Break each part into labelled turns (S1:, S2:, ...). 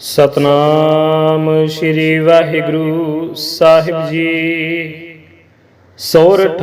S1: ਸਤਨਾਮ ਸ੍ਰੀ ਵਾਹਿਗੁਰੂ ਸਾਹਿਬ ਜੀ। ਸੋਰਠ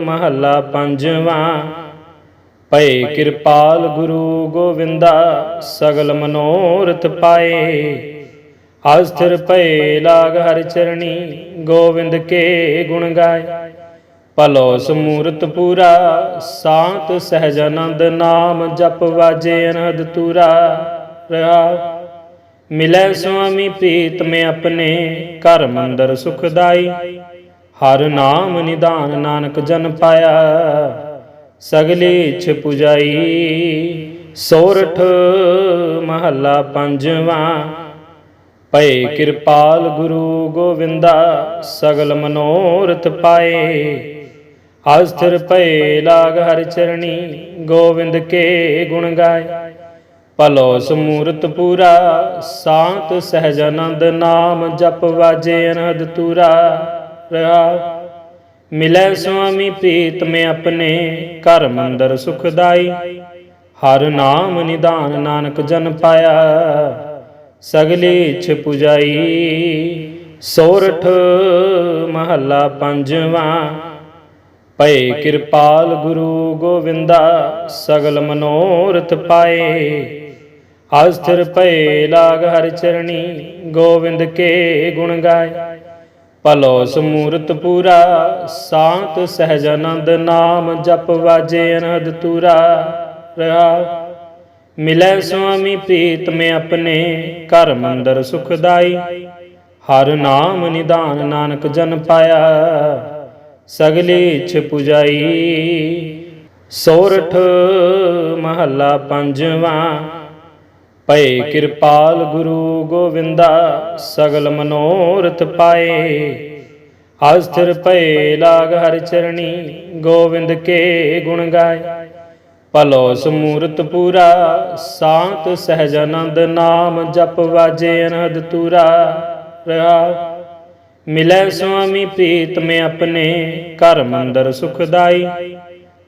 S1: ਮਹੱਲਾ ਪੰਜਵਾਂ। ਪਏ ਕਿਰਪਾਲ ਗੁਰੂ ਗੋਵਿੰਦਾ, ਸਗਲ ਮਨੋਰਥ ਪਾਏ। ਅਸਥਿਰ ਪਏ ਲਾਗ ਹਰ ਚਰਣੀ, ਗੋਵਿੰਦ ਕੇ ਗੁਣ ਗਾਏ। ਭਲੋ ਸਮੂਰਤ ਪੂਰਾ, ਸਾਤ ਸਹਿਜ ਆਨੰਦ ਨਾਮ ਜਪ ਵਾਜੇ ਅਨਹਦ ਤੂਰਾ। ਰਹਾ ਮਿਲੈ ਸੁਆਮੀ ਪ੍ਰੀਤ ਮੈਂ ਆਪਣੇ ਘਰ ਮੰਦਰ ਸੁਖਦਾਈ। ਹਰ ਨਾਮ ਨਿਦਾਨ ਨਾਨਕ ਜਨ ਪਾਇਆ, ਸਗਲੀ ਇਛ ਪੁਜਾਈ। ਸੋਰਠ ਮਹੱਲਾ ਪੰਜਵਾਂ ਪਏ ਕਿਰਪਾਲ ਗੁਰੂ ਗੋਵਿੰਦਾ, ਸਗਲ ਮਨੋਰਥ ਪਾਏ। ਅਸਥਿਰ ਪਏ ਲਾਗ ਹਰ ਚਰਣੀ, ਗੋਵਿੰਦ ਕੇ ਗੁਣ ਗਾਏ। ਭਲੋ ਸਮੂਰਤ ਪੂਰਾ, ਸਾਤ ਸਹਿਜ ਆਨੰਦ ਨਾਮ ਜਪ ਵਾਜੇ ਅਨਹਦ ਤੂਰਾ ਰਹਾ, ਮਿਲੈ ਸੁਆਮੀ ਪ੍ਰੀਤ ਮੈਂ ਆਪਣੇ, ਘਰ ਮੰਦਰ ਸੁਖਦਾਈ। ਹਰ ਨਾਮ ਨਿਦਾਨ ਨਾਨਕ ਜਨ ਪਾਇਆ, ਸਗਲੀ ਇਛ ਪੁਜਾਈ। ਸੋਰਠ ਮਹੱਲਾ ਪੰਜਵਾਂ ਪਏ ਕਿਰਪਾਲ ਗੁਰੂ ਗੋਵਿੰਦਾ, ਸਗਲ ਮਨੋਰਥ ਪਾਏ। ਅਸਥਿਰ ਭਏ ਲਾਗ ਹਰ ਚਰਣੀ, ਗੋਵਿੰਦ ਕੇ ਗੁਣ ਗਾਏ। ਭਲੋ ਸਮੂਰਤ ਪੂਰਾ, ਸਾਤ ਸਹਿਜ ਆਨੰਦ ਨਾਮ ਜਪ ਵਾਜੇ ਅਨਹਦ ਤੂਰਾ, ਰਹਾ। ਮਿਲੈ ਸੁਆਮੀ ਪ੍ਰੀਤ ਮੈਂ ਆਪਣੇ, ਘਰ ਮੰਦਰ ਸੁਖਦਾਈ ਹਰ ਨਾਮ ਨਿਦਾਨ ਨਾਨਕ ਜਨ ਪਾਇਆ, ਸਗਲੀ ਇਛ ਪੁਜਾਈ। ਸੋਰਠ ਮਹੱਲਾ ਪੰਜਵਾਂ ਭਏ ਕਿਰਪਾਲ ਗੁਰੂ ਗੋਵਿੰਦਾ, ਸਗਲ ਮਨੋਰਥ ਪਾਏ। ਅਸਥਿਰ ਭਏ ਲਾਗ ਹਰ ਚਰਣੀ, ਗੋਵਿੰਦ ਕੇ ਗੁਣ ਗਾਏ। ਭਲੋ ਸਮੂਰਤ ਪੂਰਾ, ਸਾਤ ਸਹਿਜ ਆਨੰਦ ਨਾਮ ਜਪ ਵਾਜੇ ਅਨਹਦ ਤੂਰਾ। ਰਹਾ, ਮਿਲੈ ਸੁਆਮੀ ਪ੍ਰੀਤ ਮੈਂ ਆਪਣੇ, ਘਰ ਮੰਦਰ ਸੁਖਦਾਈ।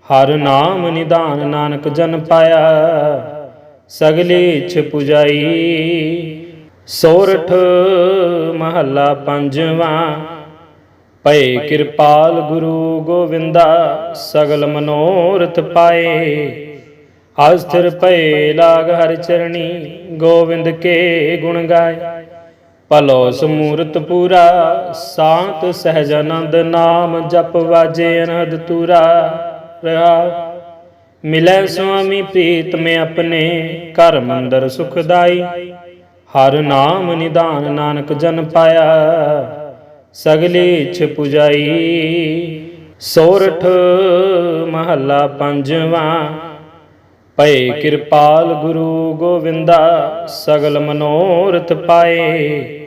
S1: ਹਰ ਨਾਮ ਨਿਦਾਨ ਨਾਨਕ ਜਨ ਪਾਇਆ। ਸਗਲੀ ਇਛ ਪੁਜਾਈ। ਸੋਰਠ ਮਹੱਲਾ ਪੰਜਵਾਂ। ਭਏ ਕਿਰਪਾਲ ਗੁਰੂ ਗੋਵਿੰਦਾ, ਸਗਲ ਮਨੋਰਥ ਪਾਏ। ਅਸਥਿਰ ਭਏ ਲਾਗ ਹਰ ਚਰਣੀ, ਗੋਵਿੰਦ ਕੇ ਗੁਣ ਗਾਏ। ਭਲੋ ਸਮੂਰਤ ਪੂਰਾ, ਸਾਤ ਸਹਿਜ ਆਨੰਦ ਨਾਮ ਜਪ ਵਾਜੇ ਅਨਹਦ ਤੂਰਾ। ਰਹਾ ਮਿਲੈ ਸੁਆਮੀ ਪ੍ਰੀਤ ਮੈਂ ਆਪਣੇ ਘਰ ਮੰਦਰ ਸੁਖਦਾਈ। ਹਰ ਨਾਮ ਨਿਦਾਨ ਨਾਨਕ ਜਨ ਪਾਇਆ, ਸਗਲੇ ਇਛ ਪੁਜਾਈ। ਸੋਰਠ ਮਹੱਲਾ ਪੰਜਵਾਂ ਪਏ ਕਿਰਪਾਲ ਗੁਰੂ ਗੋਵਿੰਦਾ, ਸਗਲ ਮਨੋਰਥ ਪਾਏ।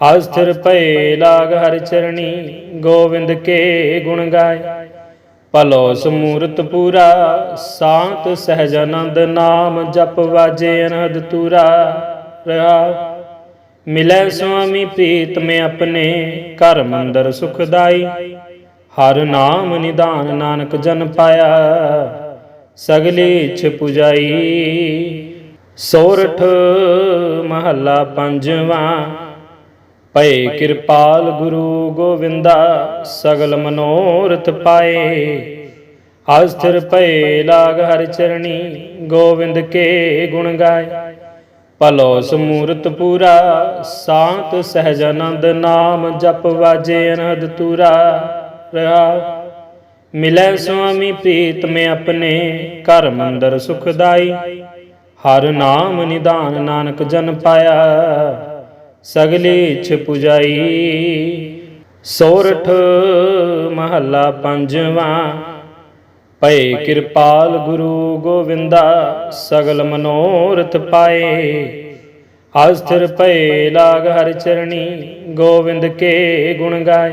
S1: ਅਸਥਿਰ ਪਏ ਲਾਗ ਹਰ ਚਰਣੀ, ਗੋਵਿੰਦ ਕੇ ਗੁਣ ਗਾਏ। ਭਲੋ ਸਮੂਰਤ ਪੂਰਾ, ਸਾਤ ਸਹਿਜ ਆਨੰਦ ਨਾਮ ਜਪ ਵਾਜੇ ਅਨਹਦ ਤੂਰਾ। ਰਹਾ, ਮਿਲੈ ਸੁਆਮੀ ਪ੍ਰੀਤ ਮੈਂ ਆਪਣੇ, ਘਰ ਮੰਦਰ ਸੁਖਦਾਈ। ਹਰ ਨਾਮ ਨਿਦਾਨ ਨਾਨਕ ਜਨ ਪਾਇਆ, ਸਗਲੀ ਇਛ ਪੁਜਾਈ। ਸੋਰਠ ਮਹੱਲਾ ਪੰਜਵਾਂ ਭਏ ਕਿਰਪਾਲ ਗੁਰੂ ਗੋਵਿੰਦਾ, ਸਗਲ ਮਨੋਰਥ ਪਾਏ। ਅਸਥਿਰ ਭਏ ਲਾਗ ਹਰ ਚਰਣੀ, ਗੋਵਿੰਦ ਕੇ ਗੁਣ ਗਾਏ। ਭਲੋ ਸਮੂਰਤ ਪੂਰਾ, ਸਾਤ ਸਹਿਜ ਆਨੰਦ ਨਾਮ ਜਪ ਵਾਜੇ ਅਨਹਦ ਤੂਰਾ ਰਹਾ। ਮਿਲੈ ਸੁਆਮੀ ਪ੍ਰੀਤ ਮੈਂ ਆਪਣੇ, ਘਰ ਮੰਦਰ ਸੁਖਦਾਈ। ਹਰ ਨਾਮ ਨਿਦਾਨ ਨਾਨਕ ਜਨ ਪਾਇਆ। ਸਗਲੀ ਇਛ ਪੁਜਾਈ। ਸੋਰਠ ਮਹੱਲਾ ਪੰਜਵਾਂ। ਪਏ ਕਿਰਪਾਲ ਗੁਰੂ ਗੋਵਿੰਦਾ, ਸਗਲ ਮਨੋਰਥ ਪਾਏ। ਅਸਥਿਰ ਪਏ ਲਾਗ ਹਰ ਚਰਣੀ, ਗੋਵਿੰਦ ਕੇ ਗੁਣ ਗਾਏ।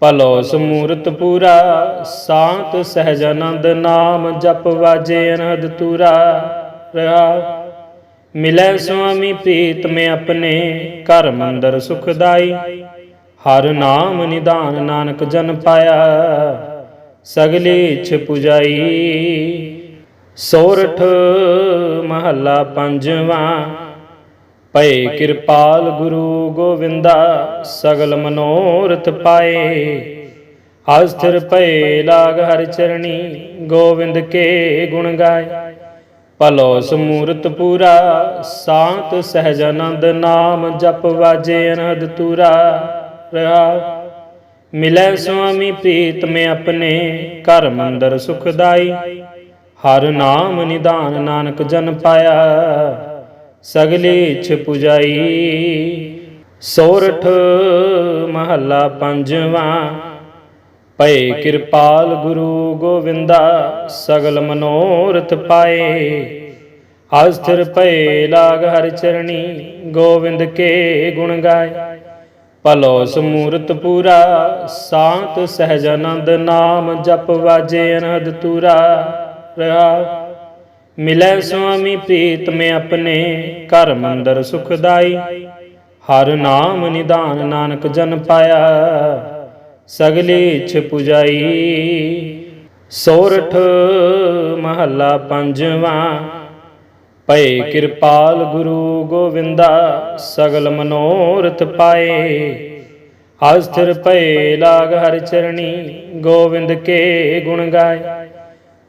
S1: ਭਲੋ ਸਮੂਰਤ ਪੂਰਾ, ਸਾਤ ਸਹਿਜ ਆਨੰਦ ਨਾਮ ਜਪ ਵਾਜੇ ਅਨਹਦ ਤੂਰਾ। ਰਹਾ ਮਿਲੈ ਸੁਆਮੀ ਪ੍ਰੀਤ ਮੈਂ ਆਪਣੇ ਘਰ ਮੰਦਰ ਸੁਖਦਾਈ। ਹਰ ਨਾਮ ਨਿਦਾਨ ਨਾਨਕ ਜਨ ਪਾਇਆ, ਸਗਲੀ ਇਛ ਪੁਜਾਈ। ਸੋਰਠ ਮਹੱਲਾ ਪੰਜਵਾਂ ਪਏ ਕਿਰਪਾਲ ਗੁਰੂ ਗੋਵਿੰਦਾ, ਸਗਲ ਮਨੋਰਥ ਪਾਏ। ਅਸਥਿਰ ਪਏ ਲਾਗ ਹਰ ਚਰਣੀ, ਗੋਵਿੰਦ ਕੇ ਗੁਣ ਗਾਏ। ਭਲੋ ਸਮੂਰਤ ਪੂਰਾ, ਸਾਤ ਸਹਿਜ ਆਨੰਦ ਨਾਮ ਜਪ ਵਾਜੇ ਅਨਹਦ ਤੂਰਾ। ਰਹਾ, ਮਿਲੈ ਸੁਆਮੀ ਪ੍ਰੀਤ ਮੈਂ ਆਪਣੇ, ਘਰ ਮੰਦਰ ਸੁਖਦਾਈ। ਹਰ ਨਾਮ ਨਿਦਾਨ ਨਾਨਕ ਜਨ ਪਾਇਆ, ਸਗਲੇ ਇਛ ਪੁਜਾਈ। ਸੋਰਠ ਮਹੱਲਾ ਪੰਜਵਾਂ ਭਏ ਕਿਰਪਾਲ ਗੁਰੂ ਗੋਵਿੰਦਾ, ਸਗਲ ਮਨੋਰਥ ਪਾਏ। ਅਸਥਿਰ ਭਏ ਲਾਗ ਹਰ ਚਰਣੀ, ਗੋਵਿੰਦ ਕੇ ਗੁਣ ਗਾਏ। ਭਲੋ ਸਮੂਰਤ ਪੂਰਾ, ਸਾਤ ਸਹਿਜ ਆਨੰਦ ਨਾਮ ਜਪ ਵਾਜੇ ਅਨਹਦ ਤੂਰਾ, ਰਹਾ। ਮਿਲੈ ਸੁਆਮੀ ਪ੍ਰੀਤ ਮੈਂ ਆਪਣੇ, ਘਰ ਮੰਦਰ ਸੁਖਦਾਈ। ਹਰ ਨਾਮ ਨਿਦਾਨ ਨਾਨਕ ਜਨ ਪਾਇਆ। ਸਗਲੇ ਇਛ ਪੁਜਾਈ। ਸੋਰਠ ਮਹੱਲਾ ਪੰਜਵਾਂ। ਪਏ ਕਿਰਪਾਲ ਗੁਰੂ ਗੋਵਿੰਦਾ, ਸਗਲ ਮਨੋਰਥ ਪਾਏ। ਅਸਥਿਰ ਪਏ ਲਾਗ ਹਰ ਚਰਣੀ, ਗੋਵਿੰਦ ਕੇ ਗੁਣ ਗਾਏ।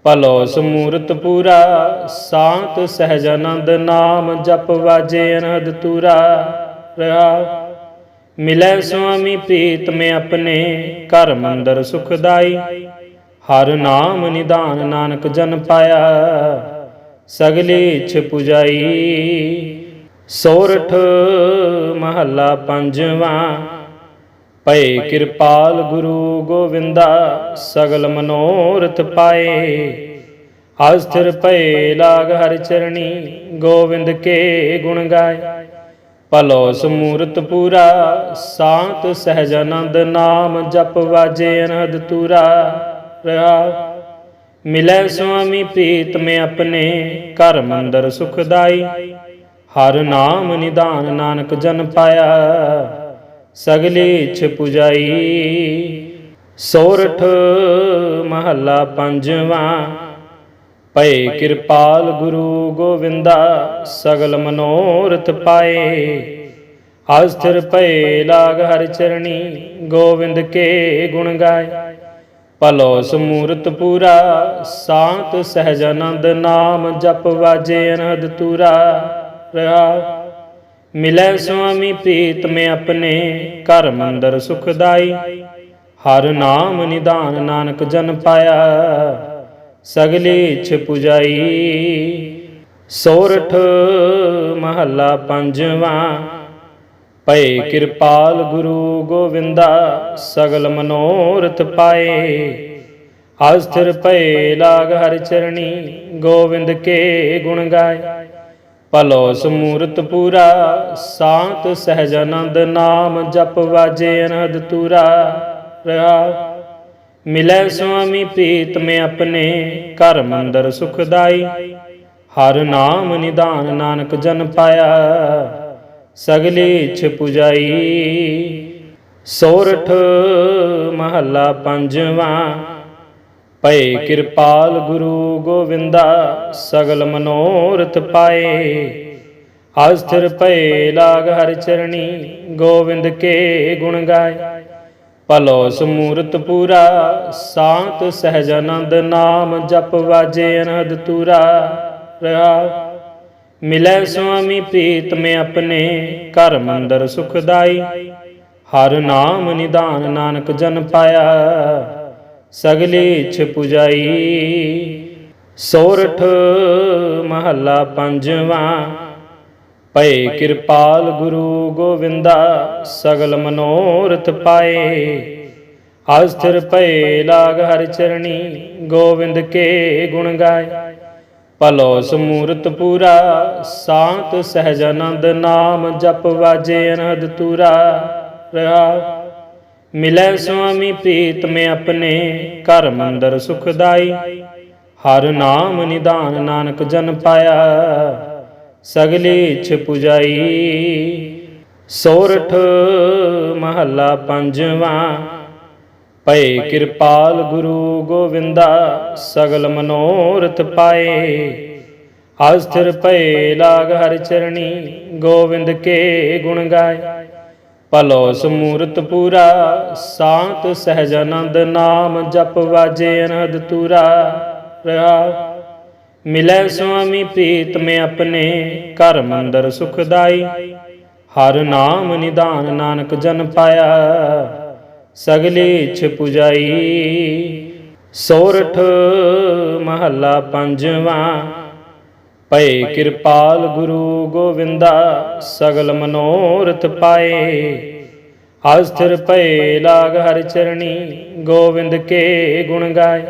S1: ਭਲੋ ਸਮੂਰਤ ਪੂਰਾ, ਸਾਤ ਸਹਿਜ ਆਨੰਦ ਨਾਮ ਜਪ ਵਾਜੇ ਅਨਹਦ ਤੂਰਾ। ਰਹਾ ਮਿਲੈ ਸੁਆਮੀ ਪ੍ਰੀਤ ਮੈਂ ਆਪਣੇ ਘਰ ਮੰਦਰ ਸੁਖਦਾਈ। ਹਰ ਨਾਮ ਨਿਦਾਨ ਨਾਨਕ ਜਨ ਪਾਇਆ, ਸਗਲੇ ਇਛ ਪੁਜਾਈ। ਸੋਰਠ ਮਹੱਲਾ ਪੰਜਵਾਂ ਪਏ ਕਿਰਪਾਲ ਗੁਰੂ ਗੋਵਿੰਦਾ, ਸਗਲ ਮਨੋਰਥ ਪਾਏ। ਅਸਥਿਰ ਪਏ ਲਾਗ ਹਰ ਚਰਣੀ, ਗੋਵਿੰਦ ਕੇ ਗੁਣ ਗਾਏ। ਭਲੋ ਸਮੂਰਤ ਪੂਰਾ, ਸਾਤ ਸਹਿਜ ਆਨੰਦ ਨਾਮ ਜਪ ਵਾਜੇ ਅਨਹਦ ਤੂਰਾ। ਰਹਾ, ਮਿਲੈ ਸੁਆਮੀ ਪ੍ਰੀਤ ਮੈਂ ਆਪਣੇ, ਘਰ ਮੰਦਰ ਸੁਖਦਾਈ। ਹਰ ਨਾਮ ਨਿਦਾਨ ਨਾਨਕ ਜਨ ਪਾਇਆ, ਸਗਲੇ ਇਛ ਪੁਜਾਈ। ਸੋਰਠ ਮਹੱਲਾ ਪੰਜਵਾਂ ਭਏ ਕਿਰਪਾਲ ਗੁਰੂ ਗੋਵਿੰਦਾ, ਸਗਲ ਮਨੋਰਥ ਪਾਏ। ਅਸਥਿਰ ਭਏ ਲਾਗ ਹਰ ਚਰਣੀ, ਗੋਵਿੰਦ ਕੇ ਗੁਣ ਗਾਏ। ਭਲੋ ਸਮੂਰਤ ਪੂਰਾ, ਸਾਤ ਸਹਿਜ ਆਨੰਦ ਨਾਮ ਜਪ ਵਾਜੇ ਅਨਹਦ ਤੂਰਾ। ਰਹਾ, ਮਿਲੈ ਸੁਆਮੀ ਪ੍ਰੀਤ ਮੈਂ ਆਪਣੇ, ਘਰ ਮੰਦਰ ਸੁਖਦਾਈ। ਹਰ ਨਾਮ ਨਿਦਾਨ ਨਾਨਕ ਜਨ ਪਾਇਆ। ਸਗਲੇ ਇਛ ਪੁਜਾਈ। ਸੋਰਠ ਮਹੱਲਾ ਪੰਜਵਾਂ। ਪਏ ਕਿਰਪਾਲ ਗੁਰੂ ਗੋਵਿੰਦਾ, ਸਗਲ ਮਨੋਰਥ ਪਾਏ। ਅਸਥਿਰ ਪਏ ਲਾਗ ਹਰ ਚਰਣੀ, ਗੋਵਿੰਦ ਕੇ ਗੁਣ ਗਾਏ। ਭਲੋ ਸਮੂਰਤ ਪੂਰਾ, ਸਾਤ ਸਹਿਜ ਆਨੰਦ ਨਾਮ ਜਪ ਵਾਜੇ ਅਨਹਦ ਤੂਰਾ। ਰਹਾ ਮਿਲੈ ਸੁਆਮੀ ਪ੍ਰੀਤ ਮੈਂ ਆਪਣੇ ਘਰ ਮੰਦਰ ਸੁਖਦਾਈ। ਹਰ ਨਾਮ ਨਿਦਾਨ ਨਾਨਕ ਜਨ ਪਾਇਆ, ਸਗਲੇ ਇਛ ਪੁਜਾਈ। ਸੋਰਠ ਮਹੱਲਾ ਪੰਜਵਾਂ ਪਏ ਕਿਰਪਾਲ ਗੁਰੂ ਗੋਵਿੰਦਾ, ਸਗਲ ਮਨੋਰਥ ਪਾਏ। ਅਸਥਿਰ ਪਏ ਲਾਗ ਹਰ ਚਰਣੀ, ਗੋਵਿੰਦ ਕੇ ਗੁਣ ਗਾਏ। ਭਲੋ ਸਮੂਰਤ ਪੂਰਾ, ਸਾਤ ਸਹਿਜ ਆਨੰਦ ਨਾਮ ਜਪ ਵਾਜੇ ਅਨਹਦ ਤੂਰਾ। ਰਹਾ, ਮਿਲੈ ਸੁਆਮੀ ਪ੍ਰੀਤ ਮੈਂ ਆਪਣੇ, ਘਰ ਮੰਦਰ ਸੁਖਦਾਈ। ਹਰ ਨਾਮ ਨਿਦਾਨ ਨਾਨਕ ਜਨ ਪਾਇਆ, ਸਗਲੀ ਇਛ ਪੁਜਾਈ। ਸੋਰਠ ਮਹੱਲਾ ਪੰਜਵਾਂ ਭਏ ਕਿਰਪਾਲ ਗੁਰੂ ਗੋਵਿੰਦਾ, ਸਗਲ ਮਨੋਰਥ ਪਾਏ। ਅਸਥਿਰ ਭਏ ਲਾਗ ਹਰ ਚਰਣੀ, ਗੋਵਿੰਦ ਕੇ ਗੁਣ ਗਾਏ। ਭਲੋ ਸਮੂਰਤ ਪੂਰਾ, ਸਾਤ ਸਹਿਜ ਆਨੰਦ ਨਾਮ ਜਪ ਵਾਜੇ ਅਨਹਦ ਤੂਰਾ। ਰਹਾ, ਮਿਲੈ ਸੁਆਮੀ ਪ੍ਰੀਤ ਮੈਂ ਆਪਣੇ, ਘਰ ਮੰਦਰ ਸੁਖਦਾਈ। ਹਰ ਨਾਮ ਨਿਦਾਨ ਨਾਨਕ ਜਨ ਪਾਇਆ। ਸਗਲੇ ਇਛ ਪੁਜਾਈ। ਸੋਰਠ ਮਹੱਲਾ ਪੰਜਵਾਂ। ਪਏ ਕਿਰਪਾਲ ਗੁਰੂ ਗੋਵਿੰਦਾ, ਸਗਲ ਮਨੋਰਥ ਪਾਏ। ਅਸਥਿਰ ਭਏ ਲਾਗ ਹਰ ਚਰਣੀ, ਗੋਵਿੰਦ ਕੇ ਗੁਣ ਗਾਏ। ਭਲੋ ਸਮੂਰਤ ਪੂਰਾ, ਸਾਤ ਸਹਿਜ ਆਨੰਦ ਨਾਮ ਜਪ ਵਾਜੇ ਅਨਹਦ ਤੂਰਾ। ਰਹਾ ਮਿਲੈ ਸੁਆਮੀ ਪ੍ਰੀਤ ਮੈਂ ਆਪਣੇ ਘਰ ਮੰਦਰ ਸੁਖਦਾਈ। ਹਰ ਨਾਮ ਨਿਦਾਨ ਨਾਨਕ ਜਨ ਪਾਇਆ, ਸਗਲੇ ਇਛ ਪੁਜਾਈ। ਸੋਰਠ ਮਹੱਲਾ ਪੰਜਵਾਂ ਪਏ ਕਿਰਪਾਲ ਗੁਰੂ ਗੋਵਿੰਦਾ, ਸਗਲ ਮਨੋਰਥ ਪਾਏ। ਅਸਥਿਰ ਪਏ ਲਾਗ ਹਰ ਚਰਣੀ, ਗੋਵਿੰਦ ਕੇ ਗੁਣ ਗਾਏ।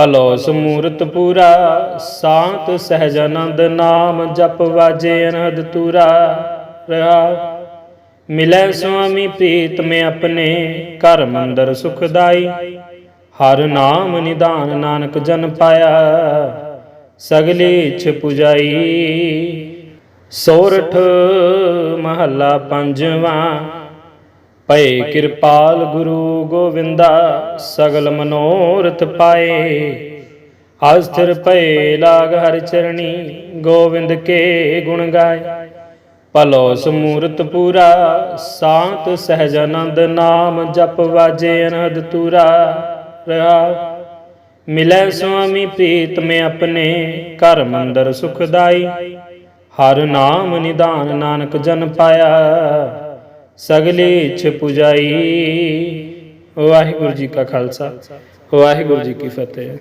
S1: ਭਲੋ ਸਮੂਰਤ ਪੂਰਾ, ਸਾਤ ਸਹਿਜ ਆਨੰਦ ਨਾਮ ਜਪ ਵਾਜੇ ਅਨਹਦ ਤੂਰਾ। ਰਹਾ, ਮਿਲੈ ਸੁਆਮੀ ਪ੍ਰੀਤ ਮੈਂ ਆਪਣੇ, ਘਰ ਮੰਦਰ ਸੁਖਦਾਈ। ਹਰ ਨਾਮ ਨਿਦਾਨ ਨਾਨਕ ਜਨ ਪਾਇਆ, ਸਗਲੇ ਇਛ ਪੁਜਾਈ। ਸੋਰਠ ਮਹੱਲਾ ਪੰਜਵਾਂ ਭਏ ਕਿਰਪਾਲ ਗੁਰੂ ਗੋਵਿੰਦਾ, ਸਗਲ ਮਨੋਰਥ ਪਾਏ। ਅਸਥਿਰ ਭਏ ਲਾਗ ਹਰ ਚਰਣੀ, ਗੋਵਿੰਦ ਕੇ ਗੁਣ ਗਾਏ। ਭਲੋ ਸਮੂਰਤ ਪੂਰਾ, ਸਾਤ ਸਹਿਜ ਆਨੰਦ ਨਾਮ ਜਪ ਵਾਜੇ ਅਨਹਦ ਤੂਰਾ ਰਹਾ। ਮਿਲੈ ਸੁਆਮੀ ਪ੍ਰੀਤ ਮੈਂ ਆਪਣੇ, ਘਰ ਮੰਦਰ ਸੁਖਦਾਈ। ਹਰ ਨਾਮ ਨਿਦਾਨ ਨਾਨਕ ਜਨ ਪਾਇਆ। ਸਗਲੇ ਇਛ ਪੁਜਾਈ। ਵਾਹਿਗੁਰੂ ਜੀ ਕਾ ਖਾਲਸਾ ਵਾਹਿਗੁਰੂ ਜੀ ਕੀ ਫਤਿਹ।